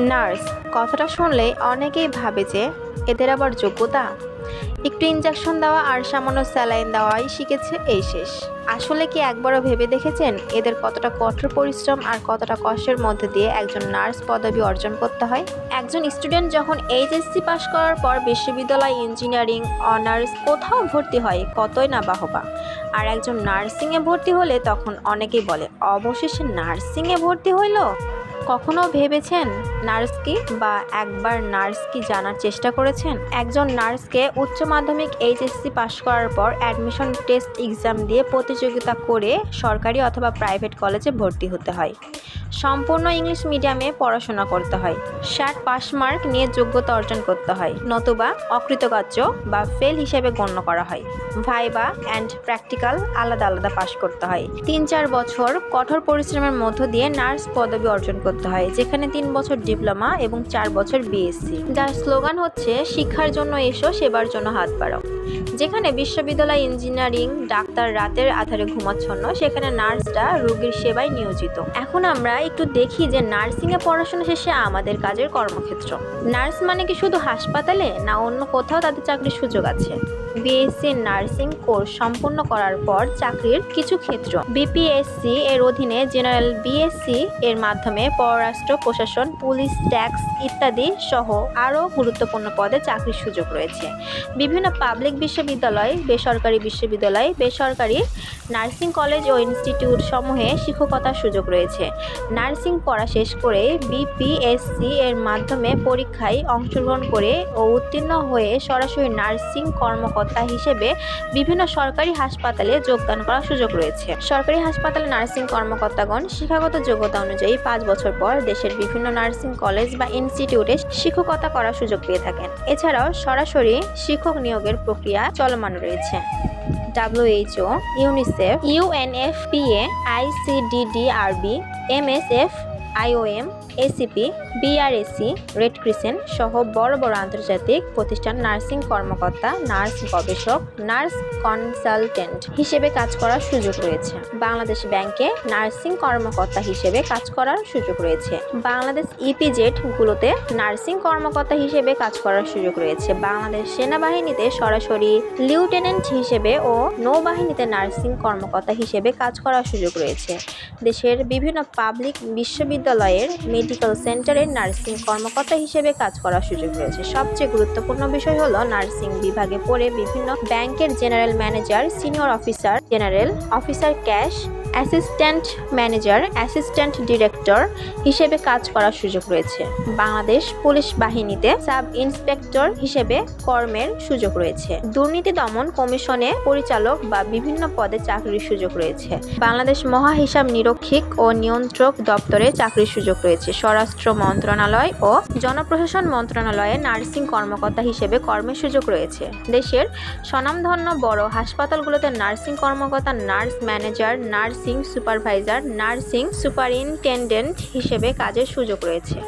Nurse, কথাটা শুনলে অনেকেই ভাবে যে এদের আবার যোগ্যতা। একটু ইঞ্জেকশন দেওয়া আর সামান্য স্যালাইন দেওয়াই শিখেছে এই শেষ। আসলে কি একবারও ভেবে দেখেছেন? এদের কতটা কঠোর পরিশ্রম আর কতটা কষ্টের মধ্যে দিয়ে একজন নার্স পদবি অর্জন করতে হয়? একজন স্টুডেন্ট যখন এইচএসসি পাশ করার পর বিশ্ববিদ্যালয় ইঞ্জিনিয়ারিং অনার্স কোথাও ভর্তি হয়, কতই না বাহবা। আর একজন নার্সিংয়ে ভর্তি হলে তখন অনেকেই বলে, অবশেষে নার্সিংয়ে ভর্তি হইল? কখনো ভেবেছেন? নার্স কি বা একবার নার্স কি জানার চেষ্টা করেছেন? একজন নার্সকে উচ্চ মাধ্যমিক এইচএসসি পাশ করার পর অ্যাডমিশন টেস্ট এক্সাম দিয়ে প্রতিযোগিতা করে সরকারি অথবা প্রাইভেট কলেজে ভর্তি হতে হয়। সম্পূর্ণ ইংলিশ মিডিয়ামে পড়াশোনা করতে হয়। ষাট পাস মার্ক নিয়ে যোগ্যতা অর্জন করতে হয়। নতুবা অকৃতকার্য বা ফেল হিসেবে গণ্য করা হয়। ভাইবা অ্যান্ড প্র্যাকটিক্যাল আলাদা আলাদা পাশ করতে হয়। তিন চার বছর কঠোর পরিশ্রমের মধ্য দিয়ে নার্স পদবি অর্জন করতে হয়, যেখানে তিন বছর ডিপ্লোমা এবং চার বছর বিএসসি যার স্লোগান হচ্ছে, শিক্ষার জন্য এসো, সেবার জন্য হাত বাড়াও। যেখানে বিশ্ববিদ্যালয় ইঞ্জিনিয়ারিং ডাক্তার রাতের আধারে ঘুমাচ্ছন্ন, সেখানে নার্সরা রোগীর সেবায় নিয়োজিত। এখন আমরা একটু দেখি যে নার্সিংয়ে পড়াশোনা শেষে আমাদের কাজের কর্মক্ষেত্র। নার্স মানে কি শুধু হাসপাতালে, না অন্য কোথাও তাদের চাকরির সুযোগ আছে? বিএসসি নার্সিং কোর্স সম্পূর্ণ করার পর চাকরির কিছু ক্ষেত্র। বিপিএসসি এর অধীনে জেনারেল বিএসসি এর মাধ্যমে পররাষ্ট্র, প্রশাসন, পুলিশ, ট্যাক্স ইত্যাদি সহ আরও গুরুত্বপূর্ণ পদে চাকরির সুযোগ রয়েছে। বিভিন্ন পাবলিক বিশ্ববিদ্যালয়, বেসরকারি বিশ্ববিদ্যালয়, বেসরকারি নার্সিং কলেজ ও ইনস্টিটিউট সমূহে শিক্ষকতার সুযোগ রয়েছে। নার্সিং পড়া শেষ করে বিপিএসসি এর মাধ্যমে পরীক্ষায় অংশগ্রহণ করে ও উত্তীর্ণ হয়ে সরাসরি নার্সিং কর্মকর্তা হিসেবে বিভিন্ন সরকারি হাসপাতালে যোগদান করার সুযোগ রয়েছে। সরকারি হাসপাতালে নার্সিং কর্মকর্তাগণ শিক্ষাগত যোগ্যতা অনুযায়ী পাঁচ বছর পর দেশের বিভিন্ন নার্সিং কলেজ বা ইনস্টিটিউটে শিক্ষকতা করার সুযোগ পেয়ে থাকেন। এছাড়াও সরাসরি শিক্ষক নিয়োগের প্রক্রিয়া চলমান রয়েছে। WHO, UNICEF, UNFPA, ICDDRB, MSF IOM, ACP, BRAC, red crescent সহ বড় বড় আন্তর্জাতিক প্রতিষ্ঠান নার্সিং কর্মকর্তা, নার্স গবেষক, নার্স কনসালটেন্ট হিসেবে কাজ করার সুযোগ রয়েছে। বাংলাদেশ ব্যাংকে নার্সিং কর্মকর্তা হিসেবে কাজ করার সুযোগ রয়েছে। বাংলাদেশ ইপিজেড গুলোতে নার্সিং কর্মকর্তা হিসেবে কাজ করার সুযোগ রয়েছে। বাংলাদেশ সেনাবাহিনীতে সরাসরি লিউটেন্যান্ট হিসেবে ও নৌবাহিনীতে নার্সিং কর্মকর্তা হিসেবে কাজ করার সুযোগ রয়েছে। দেশের বিভিন্ন পাবলিক বিশ্ববিদ্যালয়ের মেডিকেল সেন্টারে নার্সিং কর্মকর্তা হিসেবে কাজ করার সুযোগ রয়েছে। সবচেয়ে গুরুত্বপূর্ণ বিষয় হল নার্সিং বিভাগে পড়ে বিভিন্ন ব্যাংকের general manager, senior officer, general officer cash assistant manager, assistant director হিসেবে কাজ করার সুযোগ রয়েছে। বাংলাদেশ পুলিশ বাহিনীতে সাব ইন্সপেক্টর হিসেবে কর্মের সুযোগ রয়েছে। দুর্নীতি দমন কমিশনে পরিচালক বা বিভিন্ন পদে চাকরির সুযোগ রয়েছে। বাংলাদেশ মহা হিসাব নিরীক্ষক ও নিয়ন্ত্রক দপ্তরে চাকরির সুযোগ রয়েছে। স্বরাষ্ট্র মন্ত্রণালয় ও জনপ্রশাসন মন্ত্রণালয়ে নার্সিং কর্মকর্তা হিসেবে কর্মের সুযোগ রয়েছে। দেশের স্বনামধন্য বড় হাসপাতালগুলোতে নার্সিং কর্মকর্তা, nurse manager, nursing supervisor nursing superintendent হিসেবে কাজের সুযোগ রয়েছে।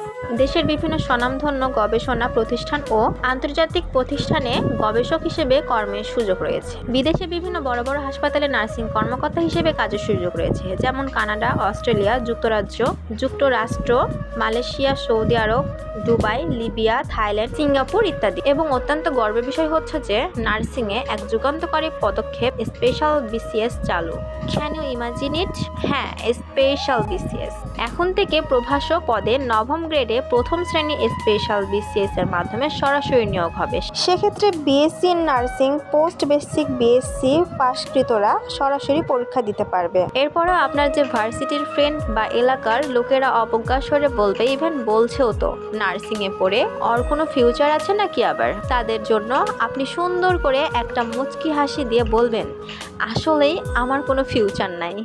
দেশের বিভিন্ন স্বনামধন্য গবেষণা প্রতিষ্ঠান ও আন্তর্জাতিক প্রতিষ্ঠানে গবেষক হিসেবে কর্মের সুযোগ রয়েছে। বিদেশে বিভিন্ন বড় বড় হাসপাতালে নার্সিং কর্মকর্তা হিসেবে কাজের সুযোগ রয়েছে, যেমন কানাডা, অস্ট্রেলিয়া, যুক্তরাজ্য, যুক্তরাষ্ট্র, মালয়েশিয়া, সৌদি আরব, দুবাই, লিবিয়া, থাইল্যান্ড, সিঙ্গাপুর ইত্যাদি। এবং অত্যন্ত গর্বের বিষয় হচ্ছে যে নার্সিংয়ে এক যুগান্তকারী পদক্ষেপ স্পেশাল বিসিএস চালু। ক্যান ইউ ইমাজিন ইট হ্যাঁ স্পেশাল বিসিএস। এখন থেকে প্রভাষক পদে নবম গ্রেডে প্রথম শ্রেণি স্পেশাল বিসিএস এর মাধ্যমে সরাসরি নিয়োগ হবে। সেক্ষেত্রে BSc in nursing post basic BSc পাশকৃতরা সরাসরি পরীক্ষা দিতে পারবে। এরপরও আপনার যে ভার্সিটির ফ্রেন্ড বা এলাকার লোকেরা অবজ্ঞা স্বরে বলবে ইভেন বলছেও তো নার্সিং এ পড়ে ওর কোনো ফিউচার আছে নাকি আবার? তাদের জন্য আপনি সুন্দর করে একটা মুচকি হাসি দিয়ে বলবেন, আসলেই আমার কোনো ফিউচার নাই।